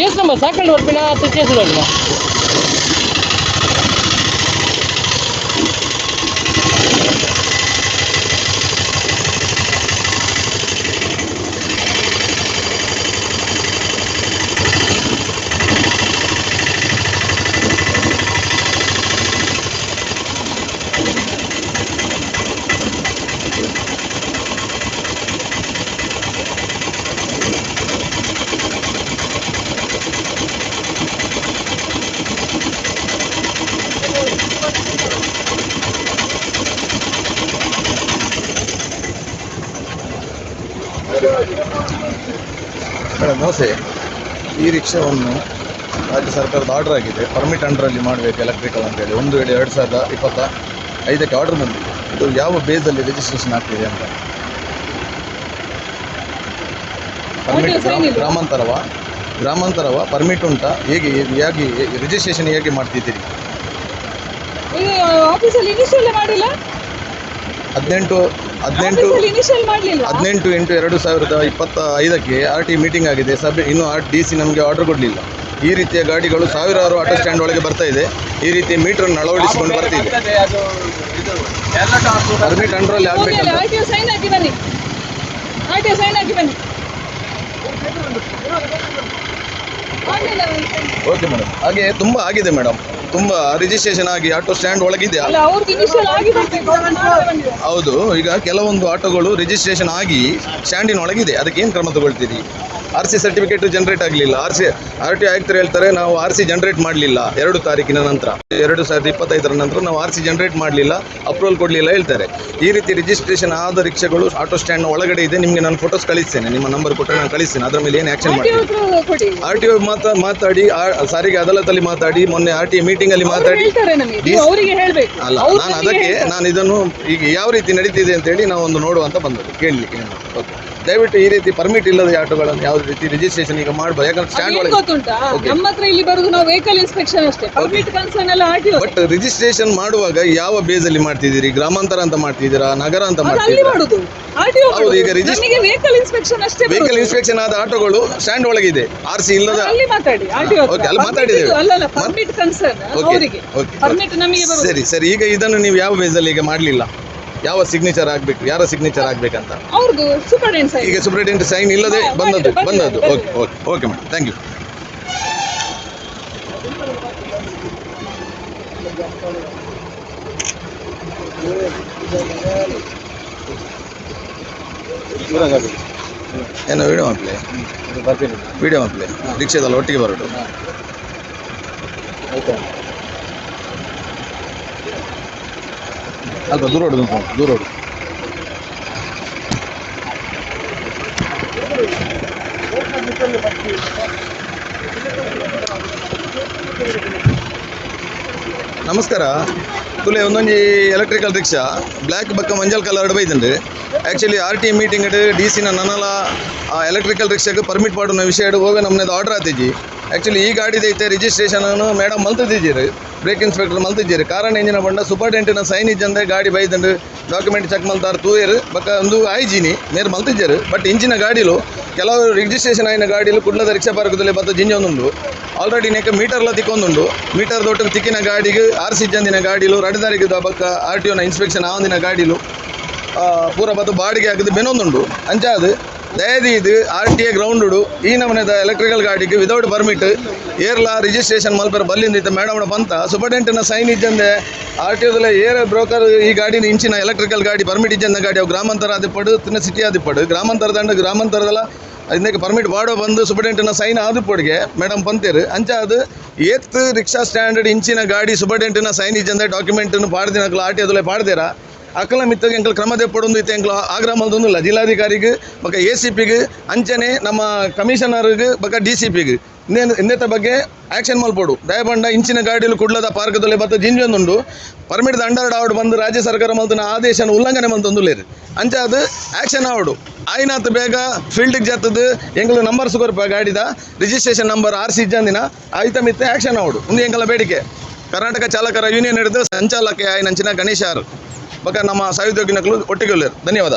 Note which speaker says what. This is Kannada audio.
Speaker 1: చేసినామా సెకండ్ వర్పినా చేసిన వాళ్ళు
Speaker 2: ಮೇಡಮ್ ನಮಸ್ತೆ. ಈ ರಿಕ್ಷಾವನ್ನು ರಾಜ್ಯ ಸರ್ಕಾರದ ಆರ್ಡರ್ ಆಗಿದೆ. ಪರ್ಮಿಟ್ ಅಂಡರಲ್ಲಿ ಮಾಡಬೇಕು ಎಲೆಕ್ಟ್ರಿಕಲ್ ಅಂತೇಳಿ ಒಂದು ವೇಳೆ ಎರಡು ಸಾವಿರದ ಇಪ್ಪತ್ತ ಐದಕ್ಕೆ ಆರ್ಡರ್ ಬಂದಿದೆ. ಇದು ಯಾವ ಬೇಸಲ್ಲಿ ರಿಜಿಸ್ಟ್ರೇಷನ್ ಆಗ್ತಿದೆ ಅಂತ. ಪರ್ಮಿಟ್ ಗ್ರಾಮ ಗ್ರಾಮಾಂತರವ ಗ್ರಾಮಾಂತರವ ಪರ್ಮಿಟ್ ಉಂಟಾ? ಹೇಗೆ ಹೇಗೆ ರಿಜಿಸ್ಟ್ರೇಷನ್ ಹೇಗೆ ಮಾಡ್ತಿದ್ದೀರಿ?
Speaker 3: ಮಾಡಿಲ್ಲ?
Speaker 2: ಹದಿನೆಂಟು ಹದಿನೆಂಟು ಹದಿನೆಂಟು ಎಂಟು ಎರಡು ಸಾವಿರದ ಇಪ್ಪತ್ತ ಐದಕ್ಕೆ ಆರ್ ಟಿ ಮೀಟಿಂಗ್ ಆಗಿದೆ. ಸಭೆ ಇನ್ನೂ ಆರ್ ಡಿ ಸಿ ನಮಗೆ ಆರ್ಡರ್ ಕೊಡಲಿಲ್ಲ. ಈ ರೀತಿಯ ಗಾಡಿಗಳು ಸಾವಿರಾರು ಆಟೋ ಸ್ಟ್ಯಾಂಡ್ ಒಳಗೆ ಬರ್ತಾ ಇದೆ. ಈ ರೀತಿ ಮೀಟರ್ ಅಳವಡಿಸಿಕೊಂಡು ಬರ್ತಿದೆ. ಪರ್ಮಿಟ್ ಅಂಡ್ರಲ್ಲಿ ಆಗ್ಬೇಕಂತ. ಓಕೆ ಮೇಡಮ್ ಹಾಗೆ ತುಂಬ ಆಗಿದೆ ಮೇಡಮ್ ತುಂಬ ರಿಜಿಸ್ಟ್ರೇಷನ್ ಆಗಿ ಆಟೋ ಸ್ಟ್ಯಾಂಡ್ ಒಳಗಿದೆ
Speaker 3: ಅಲ್ಲ? ಅವ್ರಿಗೆ ಇನಿಷಿಯಲ್ ಆಗಿ ಬಂದಿದೆ
Speaker 2: ಹೌದು ಈಗ ಕೆಲವೊಂದು ಆಟೋಗಳು ರಿಜಿಸ್ಟ್ರೇಷನ್ ಆಗಿ ಸ್ಟ್ಯಾಂಡಿನ ಒಳಗಿದೆ. ಅದಕ್ಕೆ ಏನು ಕ್ರಮ ತಗೊಳ್ತೀರಿ? ಆರ್ ಸಿ ಸರ್ಟಿಫಿಕೇಟ್ ಜನರೇಟ್ ಆಗಲಿಲ್ಲ. ಆರ್ ಸಿ ಆರ್ ಟಿ ಆಯುಕ್ತರು ಹೇಳ್ತಾರೆ ನಾವು ಆರ್ ಸಿ ಜನರೇಟ್ ಮಾಡಲಿಲ್ಲ ಎರಡು ತಾರೀಕಿನ ನಂತರ. ಎರಡು ಸಾವಿರದ ಇಪ್ಪತ್ತೈದರ ನಂತರ ನಾವು ಆರ್ ಸಿ ಜನರೇಟ್ ಮಾಡಲಿಲ್ಲ ಅಪ್ರೂವಲ್ ಕೊಡಲಿಲ್ಲ ಹೇಳ್ತಾರೆ. ಈ ರೀತಿ ರಿಜಿಸ್ಟ್ರೇಷನ್ ಆದ ರಿಕ್ಷಾಗಳು ಆಟೋ ಸ್ಟ್ಯಾಂಡ್ ಒಳಗಡೆ ಇದೆ. ನಿಮಗೆ ನಾನು ಫೋಟೋಸ್ ಕಳಿಸ್ತೇನೆ. ನಿಮ್ಮ ನಂಬರ್ ಕೊಟ್ಟರೆ ನಾನು ಕಳಿಸ್ತೇನೆ. ಅದರ ಮೇಲೆ ಏನು ಆ್ಯಕ್ಷನ್ ಮಾಡ್ತೀನಿ ಆರ್ ಟಿ ಒ ಮಾತಾ ಮಾತಾಡಿ ಸಾರಿಗೆ ಅದಾಲತಲ್ಲಿ ಮಾತಾಡಿ ಮೊನ್ನೆ ಆರ್ ಟಿ ಮೀಟಿಂಗ್ ಅಲ್ಲಿ ಮಾತಾಡಿ. ಅಲ್ಲ ನಾನು ಅದಕ್ಕೆ ನಾನು ಇದನ್ನು ಈಗ ಯಾವ ರೀತಿ ನಡೀತಿದೆ ಅಂತ ಹೇಳಿ ನಾವು ಒಂದು ನೋಡುವಂತ ಬಂದದ್ದು. ಕೇಳಲಿಕ್ಕೆ. ಓಕೆ. ದಯವಿಟ್ಟು ಈ ರೀತಿ ಪರ್ಮಿಟ್ ಇಲ್ಲದ ಆಟೋಗಳನ್ನು ಯಾವ ರೀತಿ ರಿಜಿಸ್ಟ್ರೇಷನ್ ಈಗ ಮಾಡ್ಬೋದು. ಯಾಕಂದ್ರೆ ಸ್ಟ್ಯಾಂಡ್
Speaker 3: ಅದೇನ್
Speaker 2: ಒಳಗೆ
Speaker 3: ಗೊತ್ತುಂಟಾ? ನಮ್ಮ ಹತ್ರ ಇಲ್ಲಿ ಬರುದು ನಾವು ವೆಹಿಕಲ್ ಇನ್ಸ್ಪೆಕ್ಷನ್ ಅಷ್ಟೇ. ಪರ್ಮಿಟ್ ಕನ್ಸರ್ನ್ ಎಲ್ಲ ಆರ್
Speaker 2: ಬಟ್ ರಿಜಿಸ್ಟ್ರೇಷನ್ ಮಾಡುವಾಗ ಯಾವ ಬೇಸಲ್ಲಿ ಮಾಡ್ತಿದ್ದೀರಿ? ಗ್ರಾಮಾಂತರ ಅಂತ ಮಾಡ್ತಿದ್ದೀರಾ? ನಗರ ಅಂತ
Speaker 3: ಅಲ್ಲಿ
Speaker 2: ಮಾಡ್ತಿದ್ದೀರಾ?
Speaker 3: ಮಾಡುದು. ಆರ್
Speaker 2: ಹೌದು, ಈಗ
Speaker 3: ನಮಗೆ ವೆಹಿಕಲ್ ಇನ್ಸ್ಪೆಕ್ಷನ್ ಅಷ್ಟೇ
Speaker 2: ವೆಹಿಕಲ್
Speaker 3: ಬರುದು.
Speaker 2: ಇನ್ಸ್ಪೆಕ್ಷನ್ ಆದ ಆಟೋಗಳು ಸ್ಟ್ಯಾಂಡ್ ಒಳಗಿದೆ ಆರ್ ಸಿ ಇಲ್ಲದ
Speaker 3: ಅಲ್ಲಿ ಮಾತಾಡಿ
Speaker 2: Okay, ಅಲ್ಲಿ ಮಾತಾಡಿದ್ದೇವೆ.
Speaker 3: ಅಲ್ಲಲ್ಲ ಪರ್ಮಿಟ್ ಕನ್ಸರ್ನ್
Speaker 2: Okay,
Speaker 3: ಅವರಿಗೆ.
Speaker 2: okay,
Speaker 3: ಪರ್ಮಿಟ್ ನಮಗೆ ಬರುದು.
Speaker 2: ಸರಿ ಸರಿ. ಈಗ ಇದನ್ನು ನೀವು ಯಾವ ಬೇಸಲ್ಲಿ ಈಗ ಮಾಡಲಿಲ್ಲ? ಯಾವ ಸಿಗ್ನೇಚರ್ ಆಗಬೇಕು? ಯಾರ ಸಿಗ್ನೇಚರ್ ಆಗ್ಬೇಕಂತ?
Speaker 3: ಅವ್ರದ್ದು ಸೂಪರ್ಡೆಂಟ್ ಸೈನ್
Speaker 2: ಈಗ ಸೂಪರಿಂಟೆಂಡೆಂಟ್ ಸೈನ್ ಇಲ್ಲದೆ
Speaker 3: ಹಾ,
Speaker 2: ಬಂದದ್ದು
Speaker 3: ಬಂದಿದೆ,
Speaker 2: ಬಂದದ್ದು.
Speaker 3: ಬಂದಿದೆ,
Speaker 2: okay okay okay madam. Thank you ಏನೋ ವಿಡಿಯೋ ಮಾಪ್ಲೆ ವಿಡಿಯೋ ಮಾಪ್ಲೆ ರಿಕ್ಷಾದಲ್ಲಿ ಒಟ್ಟಿಗೆ ಬರೋದು. ಅಲ್ಪ ದೂರ ಹೊಡೆದು ದೂರ ಹೊಡೆದು. ನಮಸ್ಕಾರ. ತುಲೆ, ಒಂದೊಂದು ಎಲೆಕ್ಟ್ರಿಕಲ್ ರಿಕ್ಷಾ ಬ್ಲ್ಯಾಕ್ ಬಕ್ಕ ಮಂಜಲ್ colour ಬೈತಂಡು actually R T meeting D ಸಿನ ಆ ಎಲೆಕ್ಟ್ರಿಕಲ್ ರಿಕ್ಷಾಗೆ ಪರ್ಮಿಟ್ ಮಾಡೋ ವಿಷಯ ಹೋಗ ನಮ್ಮನೇದು ಆರ್ಡರ್ ಆತಿದ್ವಿ ಆ್ಯಕ್ಚುಲಿ ಈ ಗಾಡಿದೈತೆ ರಿಜಿಸ್ಟ್ರೇಷನ್ ಮೇಡಮ್ ಮಲ್ತಿದ್ದೀರಿ ಬ್ರೇಕ್ ಇನ್ಸ್ಪೆಕ್ಟರ್ ಮಲ್ತಿದ್ದೀರಿ. ಕಾರಣ ಎಂಜಿನ ಬಂಡ ಸೂಪರ್ಟೆಂಟಿನ ಸೈನ್ ಇಜ್ಜಂದೆ ಗಾಡಿ ಬೈದಂಡು ಡಾಕ್ಯುಮೆಂಟ್ ಚೆಕ್ ಮಲ್ತಾರ ತೂಯರು ಬಕ್ಕ ಒಂದು ಐಜಿನಿ ನೇರು ಮಲ್ತಿದ್ದೀರಿ. ಬಟ್ ಇಂಚಿನ ಗಾಡಿಲು ಕೆಲವು ರಿಜಿಸ್ಟ್ರೇಷನ್ ಆಯ್ನ ಗಾಡಿಲು ಕುಡ್ಲದ ರಿಕ್ಷಾ ಪಾರ್ಕದಲ್ಲಿ ಬತ್ತ ಜಿಂಜೊಂದುಂಡು ಆಲ್ರೆಡಿ ನೆಕ್ಕ ಮೀಟರ್ಲ ತಿಕ್ಕೊಂದುಂಡು ಮೀಟರ್ ದೊಡ್ಡ ತಿಕ್ಕಿನ ಗಾಡಿಗೆ ಆರ್ ಸಿ ಜಂದಿನ ಗಾಡಿಲು ರಡದಾರಿಗೆ ಬಕ್ಕ ಆರ್ ಟಿ ಒನ ಇನ್ಸ್ಪೆಕ್ಷನ್ ಆವಂದಿನ ಗಾಡಿಲು ಪೂರ ಬತ್ತು ಬಾಡಿಗೆ ಹಾಕಿದ್ದು ಬೆನೊಂದುಂಡು ಅಂಚಾದು ದಯದಿ ಇದು ಆರ್ ಟಿ ಎ ಗ್ರೌಂಡ್ ಈ ನಮನೆದ ಎಲೆಕ್ಟ್ರಿಕಲ್ ಗಾಡಿಗೆ ವಿದೌಟ್ ಪರ್ಮಿಟ್ ಏರ್ಲ ರಿಜಿಸ್ಟ್ರೇಷನ್ ಮಲ್ಪರ ಬಲ್ಲಿಂದಿತ್ತ ಮೇಡಮ್ನ ಬಂತ. ಸುಪರ್ಟೆಂಟಿನ ಸೈನ್ ಇಜ್ಜಂದೆ ಆರ್ ಟಿ ಒದಲ್ಲ ಏರ್ ಬ್ರೋಕರ್ ಈ ಗಾಡಿನ ಇಂಚಿನ ಎಲೆಕ್ಟ್ರಿಕಲ್ ಗಾಡಿ ಪರ್ಮಿಟ್ ಇದ್ದಂದ ಗಾಡಿ. ಅವು ಗ್ರಾಮಾಂತರ ಆದಿಪ್ಪಡು ತಿನ್ನ ಸಿಟಿ ಆದಿಪ್ಪಡು ಗ್ರಾಮಾಂತರ ದಂಡ ಗ್ರಾಮಾಂತರದಲ್ಲ ಅದಕ್ಕೆ ಪರ್ಮಿಟ್ ಬಾಡೋ ಬಂದು ಸುಪರ್ಟೆಂಟಿನ ಸೈನ್ ಆದಿಪ್ಪಡಿಗೆ ಮೇಡಮ್ ಬಂತೇರು. ಅಂಚ ಅದು ಏತ್ ರಿಕ್ಷಾ ಸ್ಟ್ಯಾಂಡರ್ಡ್ ಇಂಚಿನ ಗಾಡಿ ಸುಪರ್ಟೆಂಟಿನ ಸೈನ್ ಇಜ್ಜಂದೆ ಡಾಕ್ಯುಮೆಂಟ್ ಪಾಡ್ದಿನ ಆರ್ ಟಿ ಒದಲ್ಲ ಪಾಡ್ದೇರಾ. ಅಕಲ ಮಿತ್ತಗೆ ಎಂಕಲ್ ಕ್ರಮದೆ ಪಡೊಂದು ಇತ್ತೆ ಎಂಕಲ್ ಆಗ್ರಹ ಮಲ್ದೊಂದುಲ್ಲ ಜಿಲ್ಲಾಧಿಕಾರಿಗೆ ಬಕ ಎ ಸಿ ಪಿಗೆ, ಅಂಚನೆ ನಮ್ಮ ಕಮಿಷನರ್ಗೆ ಬಕ ಡಿ ಸಿ ಪಿಗೆ. ಇನ್ನೆತ್ತ ಬಗ್ಗೆ ಆ್ಯಕ್ಷನ್ ಮಲ್ಪಡು ದಯಬಂಡ ಇಂಚಿನ ಗಾಡಿಲು ಕುಡ್ಲದ ಪಾರ್ಕದಲ್ಲಿ ಬತ್ತ ಜಿಂಜೊಂದುಂಡು ಪರ್ಮಿಟ್ ಅಂಡರ್ ಆವಡ್ ಬಂದು ರಾಜ್ಯ ಸರ್ಕಾರ ಮಲ್ತನ ಆದೇಶನ ಉಲ್ಲಂಘನೆ ಮಂತೊಂದುಲ್ಲೇರು ಅಂಚ ಅದು ಆ್ಯಕ್ಷನ್ ಆವಡು ಆಯ್ನಾತ್ ಬೇಗ ಫೀಲ್ಡಿಗೆ ಜತ್ತದು ಎಂಗಳು ನಂಬರ್ ಸುಗರ್ಪ ಗಾಡಿದ ರಿಜಿಸ್ಟ್ರೇಷನ್ ನಂಬರ್ ಆರ್ ಸಿ ಇಜ್ಜಂದಿನ, ಆಯ್ತ ಮಿತ್ತೆ ಆ್ಯಕ್ಷನ್ ಆವಡು ಒಂದು ಎಂಕಲ ಬೇಡಿಕೆ. ಕರ್ನಾಟಕ ಚಾಲಕರ ಯೂನಿಯನ್ ಹಿಡಿದು ಸಂಚಾಲಕ ಆಯ್ನಂಚಿನ ಗಣೇಶ್ ಆರ್. ಬಕ ನಮ್ಮ ಸಹೋದ್ಯೋಗಿನಗಳು ಒಟ್ಟಿಗೆ ಧನ್ಯವಾದ.